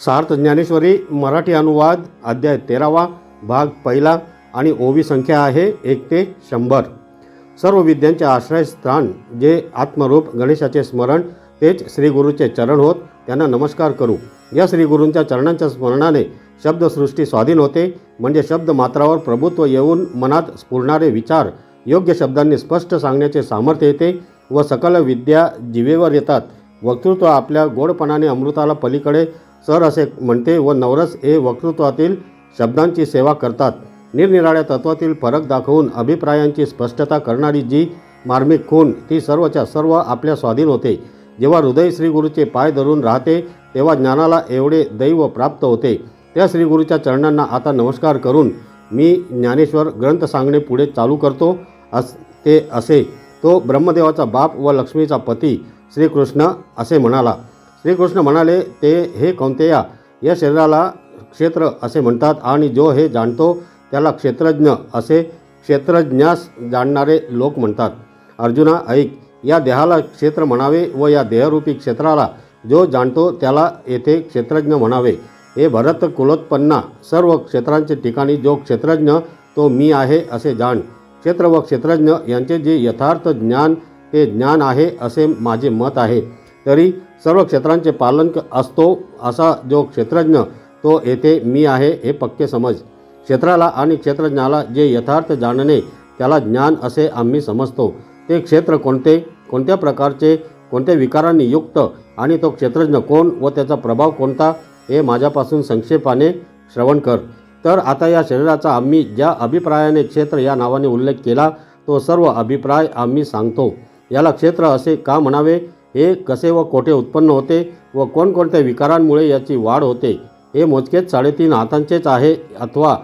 सार्थ ज्ञानेश्वरी मराठी अनुवाद अध्याय तेरावा भाग पहिला आणि ओवी संख्या आहे एक ते शंभर. सर्व विद्यांचे आश्रयस्थान जे आत्मरूप गणेशाचे स्मरण तेच श्रीगुरूचे चरण होत त्यांना नमस्कार करू. या श्रीगुरूंच्या चरणांच्या स्मरणाने शब्दसृष्टी स्वाधीन होते म्हणजे शब्द मात्रावर प्रभुत्व येऊन मनात स्फुरणारे विचार योग्य शब्दांनी स्पष्ट सांगण्याचे सामर्थ्य येते व सकल विद्या जिवेवर येतात. वक्तृत्व आपल्या गोडपणाने अमृताला पलीकडे सर असे म्हणते व नवरस हे वक्तृत्वातील शब्दांची सेवा करतात. निरनिराळ्या तत्वातील फरक दाखवून अभिप्रायांची स्पष्टता करणारी जी मार्मिक खूण ती सर्वच्या सर्व आपल्या स्वाधीन होते. जेव्हा हृदय श्रीगुरूचे पाय धरून राहते तेव्हा ज्ञानाला एवढे दैव प्राप्त होते. त्या श्रीगुरूच्या चरणांना आता नमस्कार करून मी ज्ञानेश्वर ग्रंथ सांगणे पुढे चालू करतो. अस ते असे. तो ब्रह्मदेवाचा बाप व लक्ष्मीचा पती श्रीकृष्ण असे म्हणाला श्रीकृष्ण म्हणाले ते हे कौंतेया या शरीराला क्षेत्र असे म्हणतात आणि जो हे जाणतो त्याला क्षेत्रज्ञ असे क्षेत्रज्ञास जाणणारे लोक म्हणतात. अर्जुना ऐक या देहाला क्षेत्र म्हणावे व या देहरूपी क्षेत्राला जो जाणतो त्याला येथे क्षेत्रज्ञ म्हणावे. हे भरत कुलोत्पन्ना सर्व क्षेत्रांचे ठिकाणी जो क्षेत्रज्ञ तो मी आहे असे जाण. क्षेत्र व क्षेत्रज्ञ यांचे जे यथार्थ ज्ञान ते ज्ञान आहे असे माझे मत आहे. तरी सर्व क्षेत्रांचे पालन क- असतो असा जो क्षेत्रज्ञ तो येथे मी आहे हे पक्के समज. क्षेत्राला आणि क्षेत्रज्ञाला जे यथार्थ जाणणे त्याला ज्ञान असे आम्ही समजतो. ते क्षेत्र कोणते कोणत्या प्रकारचे कोणत्या विकारांनी युक्त आणि तो क्षेत्रज्ञ कोण व त्याचा प्रभाव कोणता हे माझ्यापासून संक्षेपाने श्रवण कर. तर आता या शरीराचा आम्ही ज्या अभिप्रायाने क्षेत्र या नावाने उल्लेख केला तो सर्व अभिप्राय आम्ही सांगतो. याला क्षेत्र असे का म्हणावे? हे कसे व कोठे उत्पन्न होते व कोणकोणत्या विकारांमुळे याची वाढ होते हे मोजकेच साडेतीन हातांचेच आहे अथवा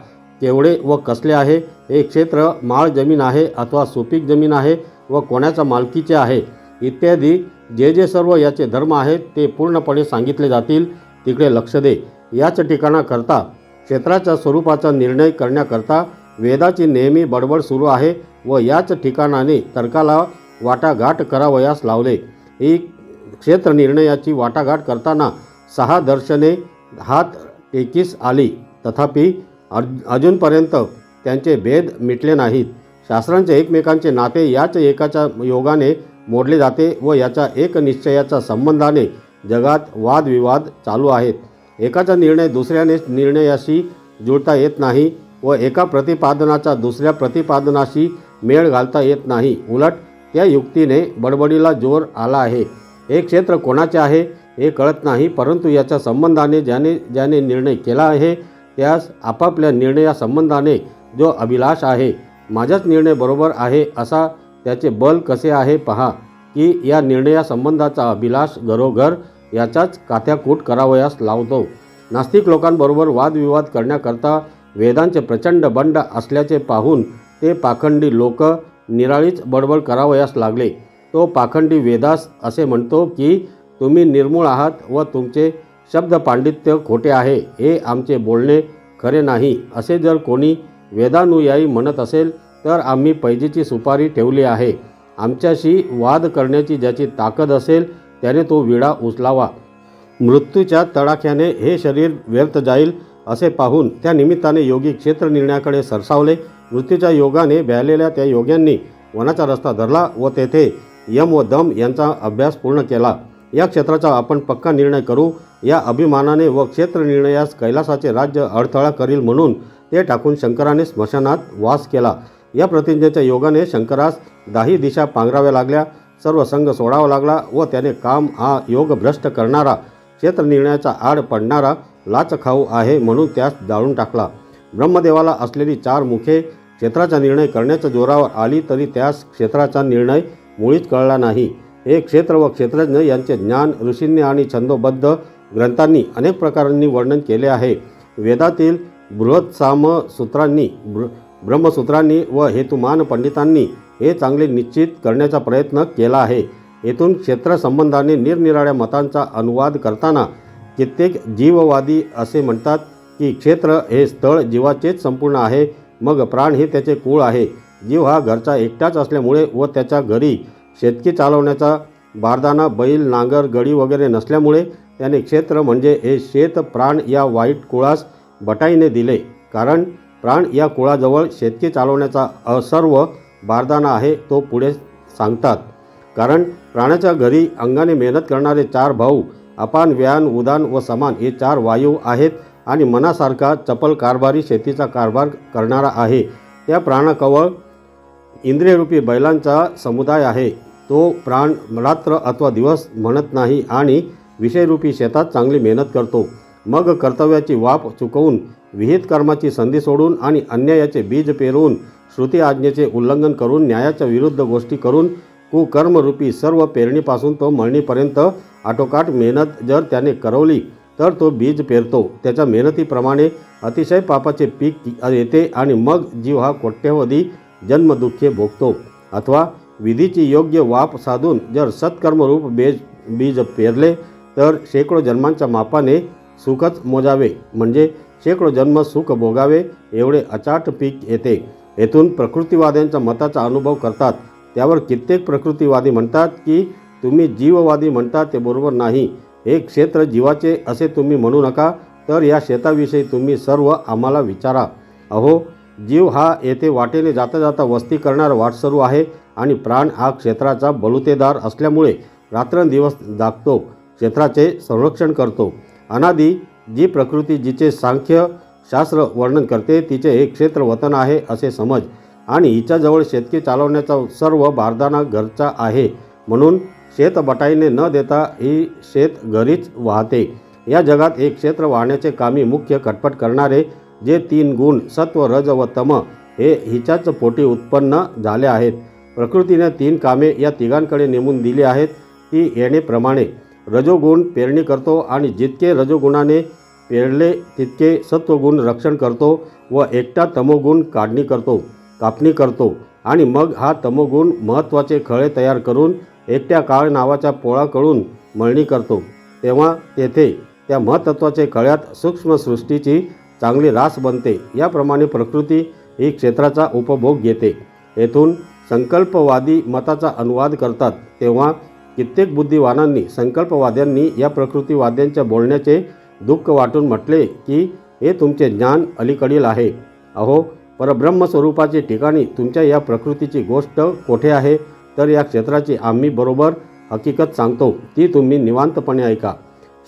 केवढे व कसले आहे? हे क्षेत्र माळ जमीन आहे अथवा सुपीक जमीन आहे व कोणाच्या मालकीचे आहे? इत्यादी जे जे सर्व याचे धर्म आहेत ते पूर्णपणे सांगितले जातील. तिकडे लक्ष दे. याच ठिकाणाकरता क्षेत्राच्या स्वरूपाचा निर्णय करण्याकरता वेदाची नेहमी बडबड सुरू आहे व याच ठिकाणाने तर्काला वाटाघाट करावयास लावले. एक क्षेत्र निर्णयाची वाटाघाट करताना सहा दर्शने हात टेकीस आली. तथापि अजूनपर्यंत त्यांचे भेद मिटले नाहीत. शास्त्रांचे एकमेकांचे नाते याच एकाच्या योगाने मोडले जाते व याच्या एक निश्चयाच्या संबंधाने जगात वादविवाद चालू आहेत. एकाचा निर्णय दुसऱ्याने निर्णयाशी जुळता येत नाही व एका प्रतिपादनाचा दुसऱ्या प्रतिपादनाशी मेळ घालता येत नाही. उलट त्या युक्तीने बडबडीला जोर आला आहे. हे क्षेत्र कोणाचे आहे हे कळत नाही परंतु याच्या संबंधाने ज्याने ज्याने निर्णय केला आहे त्यास आपापल्या निर्णयासंबंधाने जो अभिलाष आहे माझाच निर्णय बरोबर आहे असा त्याचे बल कसे आहे पहा की या निर्णयासंबंधाचा अभिलाष घरोघर याचाच काथ्याकूट करावयास लावतो. नास्तिक लोकांबरोबर वादविवाद करण्याकरता वेदांचे प्रचंड बंड असल्याचे पाहून ते पाखंडी लोक निराळीच बडबड करावयास लागले. तो पाखंडी वेदास असे म्हणतो की तुम्ही निर्मूळ आहात व तुमचे शब्द पांडित्य खोटे आहे. हे आमचे बोलणे खरे नाही. असे जर कोणी वेदानुयायी म्हणत असेल तर आम्ही पैजेची सुपारी ठेवली आहे. आमच्याशी वाद करण्याची ज्याची ताकद असेल त्याने तो विडा उचलावा. मृत्यूच्या तडाख्याने हे शरीर व्यर्थ जाईल असे पाहून त्या निमित्ताने योगी क्षेत्र निर्णयाकडे सरसावले. मृत्यूच्या योगाने भ्यालेल्या त्या योग्यांनी वनाचा रस्ता धरला व तेथे यम व दम यांचा अभ्यास पूर्ण केला. या क्षेत्राचा आपण पक्का निर्णय करू. या अभिमानाने व क्षेत्र निर्णयास कैलासाचे राज्य अडथळा करील म्हणून ते टाकून शंकराने स्मशानात वास केला. या प्रतिज्ञेच्या योगाने शंकरास दाही दिशा पांघराव्या लागल्या सर्व संघ सोडावा लागला व त्याने काम हा योग भ्रष्ट करणारा क्षेत्र निर्णयाचा आड पडणारा लाच खाऊ आहे म्हणून त्यास जाळून टाकला. ब्रह्मदेवाला असलेली चार मुखे क्षेत्राचा निर्णय करण्याच्या जोरावर आली तरी त्यास क्षेत्राचा निर्णय मुळीच कळला नाही. हे क्षेत्र व क्षेत्रज्ञ यांचे ज्ञान ऋषींनी आणि छंदोबद्ध ग्रंथांनी अनेक प्रकारांनी वर्णन केले आहे. वेदातील बृहत्साम सूत्रांनी ब्र ब्रह्मसूत्रांनी व हेतुमान पंडितांनी हे चांगले निश्चित करण्याचा प्रयत्न केला आहे. येथून क्षेत्रसंबंधाने निरनिराळ्या मतांचा अनुवाद करताना कित्येक जीववादी असे म्हणतात की क्षेत्र हे स्थळ जीवाचेच संपूर्ण आहे. मग प्राण हे त्याचे कुळ आहे. जीव हा घरचा एकटाच असल्यामुळे व त्याच्या घरी शेतकी चालवण्याचा बारदाना बैल नांगर गडी वगैरे नसल्यामुळे त्याने क्षेत्र म्हणजे हे शेत प्राण या वाईट कुळास बटाईने दिले. कारण प्राण या कुळाजवळ शेतकी चालवण्याचा असर्व बारदाना आहे तो पुढे सांगतात. कारण प्राण्याच्या घरी अंगाने मेहनत करणारे चार भाऊ अपान व्यान उदान व समान हे चार वायू आहेत. आणि मनासारखा चपल कारभारी शेतीचा कारभार करणारा आहे. त्या प्राणाकवळ इंद्रियरूपी बैलांचा समुदाय आहे. तो प्राण रात्र अथवा दिवस म्हणत नाही आणि विषयरूपी शेतात चांगली मेहनत करतो. मग कर्तव्याची वाप चुकवून विहित कर्माची संधी सोडून आणि अन्यायाचे बीज पेरवून श्रुती आज्ञेचे उल्लंघन करून न्यायाच्या विरुद्ध गोष्टी करून कुकर्मरूपी सर्व पेरणीपासून तो मळणीपर्यंत आटोकाट मेहनत जर त्याने करवली तर तो बीज पेरतो. त्याच्या मेहनतीप्रमाणे अतिशय पापाचे पीक येते आणि मग जीव हा कोट्यवधी जन्मदुःखे भोगतो. अथवा विधीची योग्य वाप साधून जर सत्कर्मरूप बेज बीज पेरले तर शेकडो जन्मांच्या मापाने सुखच मोजावे. म्हणजे शेकडो जन्म सुख भोगावे एवढे अचाट पीक येते. येथून प्रकृतीवाद्यांच्या मताचा अनुभव करतात. त्यावर कित्येक प्रकृतीवादी म्हणतात की तुम्ही जीववादी म्हणता ते बरोबर नाही. हे क्षेत्र जीवाचे असे तुम्ही म्हणू नका तर या शेताविषयी तुम्ही सर्व आम्हाला विचारा. अहो जीव हा येथे वाटेने जाता जाता वस्ती करणारा वाटसरू आहे आणि प्राण हा क्षेत्राचा बलुतेदार असल्यामुळे रात्रंदिवस जागतो क्षेत्राचे संरक्षण करतो. अनादी जी प्रकृती जिचे सांख्य शास्त्र वर्णन करते तिचे हे क्षेत्र वतन आहे असे समज. आणि हिच्याजवळ शेतकी चालवण्याचा सर्व बारदाना घरचा आहे. म्हणून शेत बटाईने न देता ही शेत घरीच वाहते. या जगात एक क्षेत्र वाहण्याचे कामी मुख्य खटपट करणारे जे तीन गुण सत्व रज व तम हे हिच्याच पोटी उत्पन्न झाले आहेत. प्रकृतीने तीन कामे या तिघांकडे नेमून दिली आहेत. ती येणेप्रमाणे रजोगुण पेरणी करतो आणि जितके रजोगुणाने पेरले तितके सत्वगुण रक्षण करतो व एकटा तमोगुण काढणी करतो कापणी करतो. आणि मग हा तमोगुण महत्त्वाचे खळे तयार करून एकट्या काळ नावाच्या पोळाकडून मळणी करतो तेव्हा तेथे त्या महतत्वाचे कळ्यात सूक्ष्म सृष्टीची चांगली रास बनते. याप्रमाणे प्रकृती ही क्षेत्राचा उपभोग घेते. येथून संकल्पवादी मताचा अनुवाद करतात. तेव्हा कित्येक बुद्धिवानांनी संकल्पवाद्यांनी या प्रकृतीवाद्यांच्या बोलण्याचे दुःख वाटून म्हटले की हे तुमचे ज्ञान अलीकडील आहे. अहो परब्रह्मस्वरूपाचे ठिकाणी तुमच्या या प्रकृतीची गोष्ट कोठे आहे? तर या क्षेत्राची आम्ही बरोबर हकीकत सांगतो. ती तुम्ही निवांतपणे ऐका.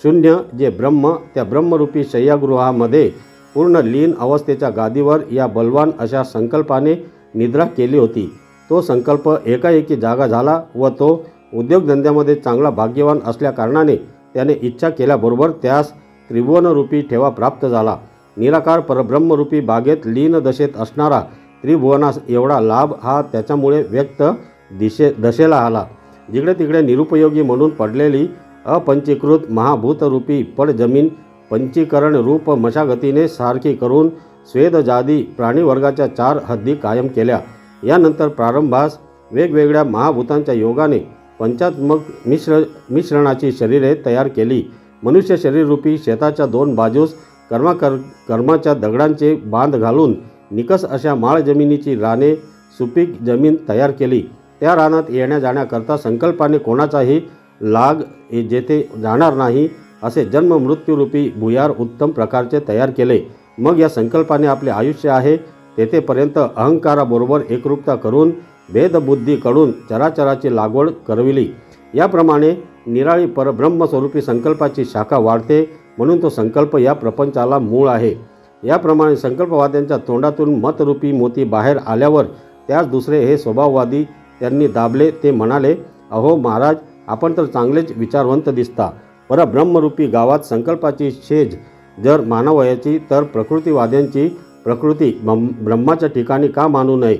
शून्य जे ब्रह्म त्या ब्रह्मरूपी शय्यागृहामध्ये पूर्ण लीन अवस्थेच्या गादीवर या बलवान अशा संकल्पाने निद्रा केली होती. तो संकल्प एकाएकी जागा झाला व तो उद्योगधंद्यामध्ये चांगला भाग्यवान असल्याकारणाने त्याने इच्छा केल्याबरोबर त्यास त्रिभुवनरूपी ठेवा प्राप्त झाला. निराकार परब्रह्मरूपी बागेत लीन दशेत असणारा त्रिभुवनास एवढा लाभ हा त्याच्यामुळे व्यक्त दिशे दशेला आला. जिकडे तिकडे निरुपयोगी म्हणून पडलेली अपंचीकृत महाभूतरूपी पडजमीन पंचीकरण रूप मशागतीने सारखी करून स्वेदजादी प्राणीवर्गाच्या चार हद्दी कायम केल्या. यानंतर प्रारंभास वेगवेगळ्या महाभूतांच्या योगाने पंचात्मक मिश्र मिश्रणाची शरीरे तयार केली. मनुष्य शरीररूपी शेताच्या दोन बाजूस कर्माकर कर्माच्या दगडांचे बांध घालून निकस अशा माळ जमिनीची राने सुपीक जमीन तयार केली. त्या रानात येण्या जाण्याकरता संकल्पाने कोणाचाही लाग जेथे जाणार नाही असे जन्म मृत्यूरूपी भुयार उत्तम प्रकारचे तयार केले. मग या संकल्पाने आपले आयुष्य आहे तेथेपर्यंत अहंकाराबरोबर एकरूपता करून भेदबुद्धीकडून चराचराची लागवड करविली. याप्रमाणे निराळी परब्रह्मस्वरूपी संकल्पाची शाखा वाढते म्हणून तो संकल्प या प्रपंचाला मूळ आहे. याप्रमाणे संकल्पवाद्यांच्या तोंडातून मतरूपी मोती बाहेर आल्यावर त्यास दुसरे हे स्वभाववादी त्यांनी दाबले ते म्हणाले अहो महाराज आपण तर चांगलेच विचारवंत दिसता. परब्रह्मरूपी गावात संकल्पाची शेज जर मानवयाची तर प्रकृतीवाद्यांची प्रकृती ब्रह्म ब्रह्माच्या ठिकाणी का मानू नये?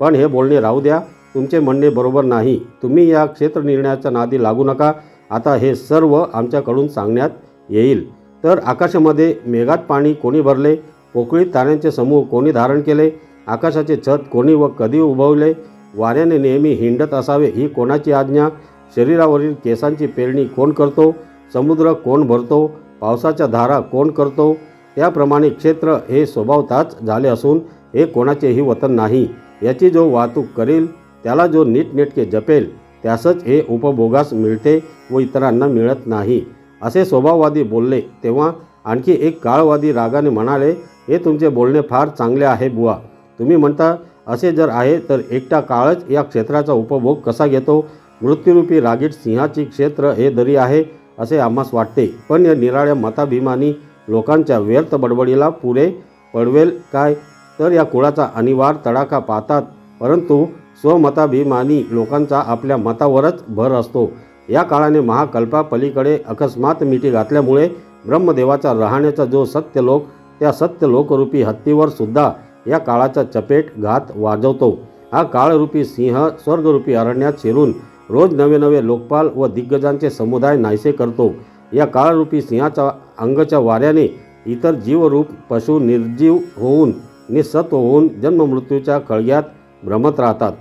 पण हे बोलणे राहू द्या तुमचे म्हणणे बरोबर नाही. तुम्ही या क्षेत्र निर्णयाच्या नादी लागू नका. आता हे सर्व आमच्याकडून सांगण्यात येईल. तर आकाशामध्ये मेघात पाणी कोणी भरले? पोकळीत ताऱ्यांचे समूह कोणी धारण केले? आकाशाचे छत कोणी व कधी उभवले? वाऱ्याने नेहमी हिंडत असावे ही कोणाची आज्ञा? शरीरावरील केसांची पेरणी कोण करतो? समुद्र कोण भरतो? पावसाच्या धारा कोण करतो? त्याप्रमाणे क्षेत्र हे स्वभावताच झाले असून हे कोणाचेही वतन नाही. याची जो वाहतूक करेल त्याला जो नीटनेटके जपेल त्यासच हे उपभोगास मिळते व इतरांना मिळत नाही. असे स्वभाववादी बोलले तेव्हा आणखी एक काळवादी रागाने म्हणाले हे तुमचे बोलणे फार चांगले आहे बुवा. तुम्ही म्हणता असे जर आहे तर एकटा काळच या क्षेत्राचा उपभोग कसा घेतो? मृत्यूरूपी रागीट सिंहाची क्षेत्र हे दरी आहे असे आम्हास वाटते. पण या निराळ्या मताभिमानी लोकांच्या व्यर्थ बडबडीला पुरे पडवेल काय? तर या कुळाचा अनिवार तडाखा पाहतात परंतु स्वमताभिमानी लोकांचा आपल्या मतावरच भर असतो. या काळाने महाकल्पापलीकडे अकस्मात मिठी घातल्यामुळे ब्रह्मदेवाचा राहण्याचा जो सत्यलोक त्या सत्यलोकरूपी हत्तीवर सुद्धा या काळाचा चपेट घात वाजवतो. हा काळरूपी सिंह स्वर्गरूपी अरण्यात शिरून रोज नवे नवे लोकपाल व दिग्गजांचे समुदाय नाहीसे करतो. या काळरूपी सिंहाच्या अंगच्या वाऱ्याने इतर जीवरूप पशु निर्जीव होऊन निसत होऊन जन्ममृत्यूच्या कळग्यात भ्रमत राहतात.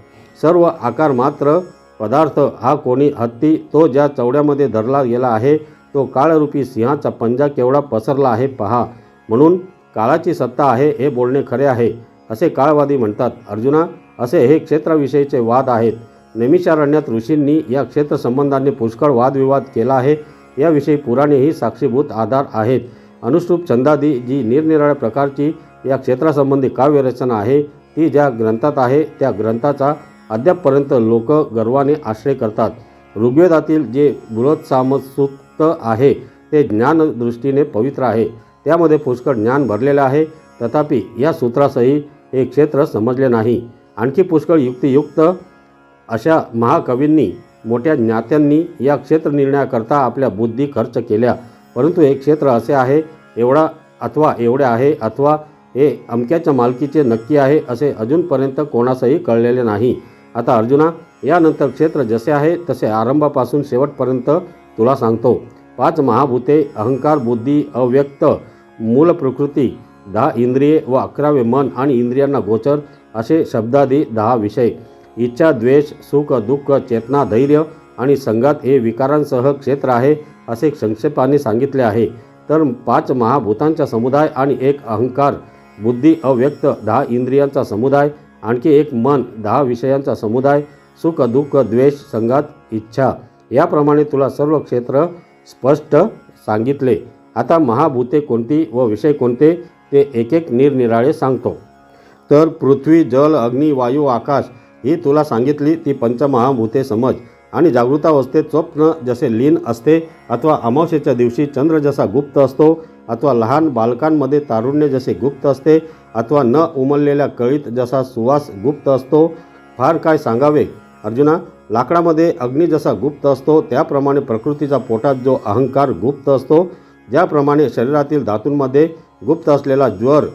सर्व आकार मात्र पदार्थ हा कोणी हत्ती तो ज्या चवड्यामध्ये धरला गेला आहे तो काळरूपी सिंहाचा पंजा केवढा पसरला आहे पहा. म्हणून काळाची सत्ता आहे हे बोलणे खरे आहे असे काळवादी म्हणतात. अर्जुना असे हे क्षेत्राविषयीचे वाद आहेत. नैमिषारण्यात ऋषींनी या क्षेत्रसंबंधाने पुष्कळ वादविवाद केला आहे. याविषयी पुराणेही साक्षीभूत आधार आहेत. अनुष्टुप छंदादी जी निरनिराळ्या प्रकारची या क्षेत्रासंबंधी काव्यरचना आहे. ती ज्या ग्रंथात आहे त्या ग्रंथाचा अद्यापपर्यंत लोक गर्वाने आश्रय करतात. ऋग्वेदातील जे बृहत्सामसूक्त आहे ते ज्ञानदृष्टीने पवित्र आहे. त्यामध्ये पुष्कळ ज्ञान भरलेलं आहे. तथापि या सूत्रासही हे क्षेत्र समजले नाही. आणखी पुष्कळ युक्तियुक्त अशा महाकवींनी मोठ्या ज्ञात्यांनी या क्षेत्र निर्णयाकरता आपल्या बुद्धी खर्च केल्या. परंतु हे क्षेत्र असे आहे एवढा अथवा एवढे आहे अथवा हे अमक्याच्या मालकीचे नक्की आहे असे अजूनपर्यंत कोणासही कळलेले नाही. आता अर्जुना यानंतर क्षेत्र जसे आहे तसे आरंभापासून शेवटपर्यंत तुला सांगतो. पाच महाभूते अहंकार बुद्धी अव्यक्त मूल प्रकृती दहा इंद्रिये व अकरावे मन आणि इंद्रियांना गोचर असे शब्दादी दहा विषय. इच्छा द्वेष सुख दुःख चेतना धैर्य आणि संघात हे विकारांसह क्षेत्र आहे असे संक्षेपाने सांगितले आहे. तर पाच महाभूतांचा समुदाय आणि एक अहंकार बुद्धी अव्यक्त दहा इंद्रियांचा समुदाय आणखी एक मन दहा विषयांचा समुदाय सुख दुःख द्वेष संघात इच्छा. याप्रमाणे तुला सर्व क्षेत्र स्पष्ट सांगितले. आता महाभूते कोणती व विषय कोणते ते एक एक निरनिराळे सांगतो. तर पृथ्वी जल अग्नी वायू आकाश ही तुला सांगितली ती पंचमहाभूते समज आणि जागृतावस्थेत स्वप्न जसे लीन असते अथवा अमावस्येच्या दिवशी चंद्र जसा गुप्त असतो अथवा लहान बालकांमध्ये तारुण्य जसे गुप्त असते अथवा न उमललेल्या कळीत जसा सुवास गुप्त असतो. फार काय सांगावे? अर्जुना लाकडामध्ये अग्नी जसा गुप्त असतो त्याप्रमाणे प्रकृतीचा पोटात जो अहंकार गुप्त असतो ज्याप्रमाणे शरीरातील धातूंमध्ये गुप्त असलेला ज्वर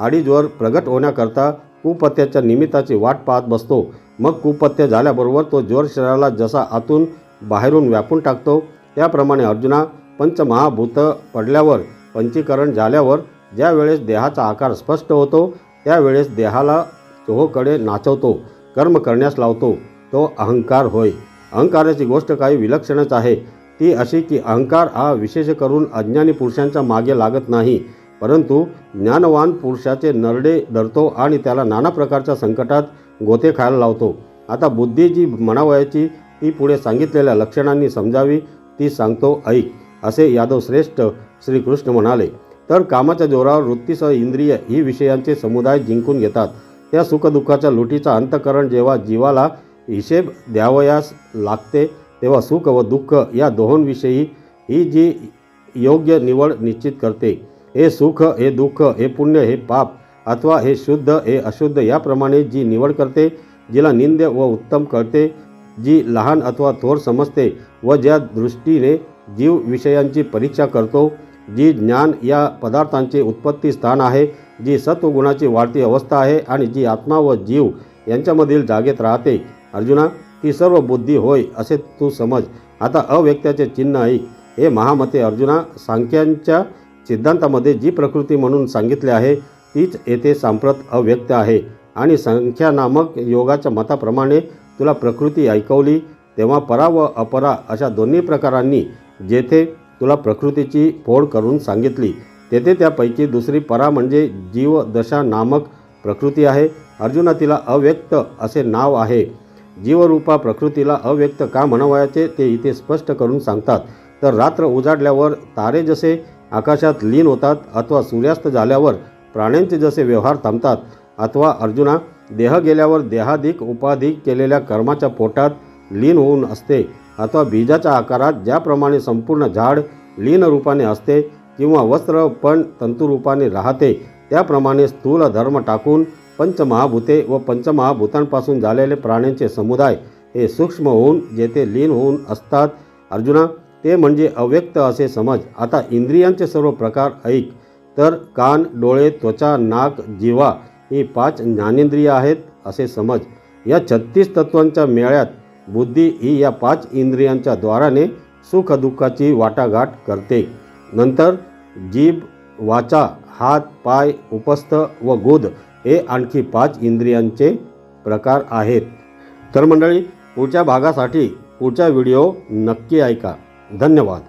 आडीज्वर ज्वर प्रगट होण्याकरता कुपत्याच्या निमित्ताची वाट पाहत बसतो. मग कुपत्य झाल्याबरोबर तो ज्वर शरीराला जसा आतून बाहेरून व्यापून टाकतो त्याप्रमाणे अर्जुना पंचमहाभूत पडल्यावर पंचीकरण झाल्यावर ज्या वेळेस देहाचा आकार स्पष्ट होतो त्यावेळेस देहाला चोहोकडे नाचवतो कर्म करण्यास लावतो. तो अहंकार होय. अहंकाराची गोष्ट काही विलक्षणच आहे. ती अशी की अहंकार हा विशेष करून अज्ञानी पुरुषांच्या मागे लागत नाही परंतु ज्ञानवान पुरुषाचे नरडे धरतो आणि त्याला नाना प्रकारच्या संकटात गोते खायला लावतो. आता बुद्धी जी म्हणावयाची ती पुढे सांगितलेल्या लक्षणांनी समजावी ती सांगतो ऐक असे यादव श्रेष्ठ श्रीकृष्ण म्हणाले तर कामाच्या जोरावर वृत्तीसह इंद्रिय ही विषयांचे समुदाय जिंकून घेतात. त्या सुखदुःखाच्या लुटीचा अंतकरण जेव्हा जीवाला हिशेब द्यावयास लागते तेव्हा सुख व दुःख या दोहोंविषयी ही जी योग्य निवड निश्चित करते हे सुख हे दुःख हे पुण्य हे पाप अथवा हे शुद्ध हे अशुद्ध याप्रमाणे जी निवड करते जिला निंद्य व उत्तम कळते जी लहान अथवा थोर समजते व ज्या दृष्टीने जीव विषयांची परीक्षा करतो जी ज्ञान या पदार्थांचे उत्पत्ती स्थान आहे जी सत्वगुणाची वाढती अवस्था आहे आणि जी आत्मा व जीव यांच्यामधील जागेत राहते. अर्जुना ती सर्व बुद्धी होय असे तू समज. आता अव्यक्त्याचे चिन्ह ऐक. हे महामते अर्जुना सांख्यांच्या सिद्धांतामध्ये जी प्रकृती म्हणून सांगितले आहे तीच येथे सांप्रत अव्यक्त आहे. आणि संख्या नामक योगाच्या मताप्रमाणे तुला प्रकृती ऐकवली तेव्हा परा व अपरा अशा दोन्ही प्रकारांनी जेथे तुला प्रकृतीची फोड करून सांगितली तेथे त्यापैकी दुसरी परा म्हणजे जीवदशा नामक प्रकृती आहे. अर्जुना तिला अव्यक्त असे नाव आहे. जीवरूपा प्रकृतीला अव्यक्त का म्हणावयाचे ते इथे स्पष्ट करून सांगतात. तर रात्र उजाडल्यावर तारे जसे आकाशात लीन होतात अथवा सूर्यास्त झाल्यावर प्राण्यांचे जसे व्यवहार थांबतात अथवा अर्जुना देह गेल्यावर देहाधिक उपाधिक केलेल्या कर्माच्या पोटात लीन होऊन असते अथवा बीजाच्या आकारात ज्याप्रमाणे संपूर्ण झाड लीन रूपाने असते किंवा वस्त्र पण तंतुरूपाने राहते त्याप्रमाणे स्थूल धर्म टाकून पंचमहाभूते व पंचमहाभूतांपासून झालेले प्राण्यांचे समुदाय हे सूक्ष्म होऊन जेथे लीन होऊन असतात. अर्जुना ते म्हणजे अव्यक्त असे समज. आता इंद्रियांचे सर्व प्रकार ऐक. तर कान डोळे त्वचा नाक जीवा ही पाच ज्ञानेंद्रिय आहेत असे समज. या छत्तीस तत्वांच्या मेळ्यात बुद्धी ही या पाच इंद्रियांच्या द्वाराने सुखदुःखाची वाटाघाट करते. नंतर जीभ वाचा हात पाय उपस्थ व गोद हे आणखी पाच इंद्रियांचे प्रकार आहेत. तर मंडळी पुढच्या भागासाठी पुढचा व्हिडिओ नक्की ऐका. धन्यवाद.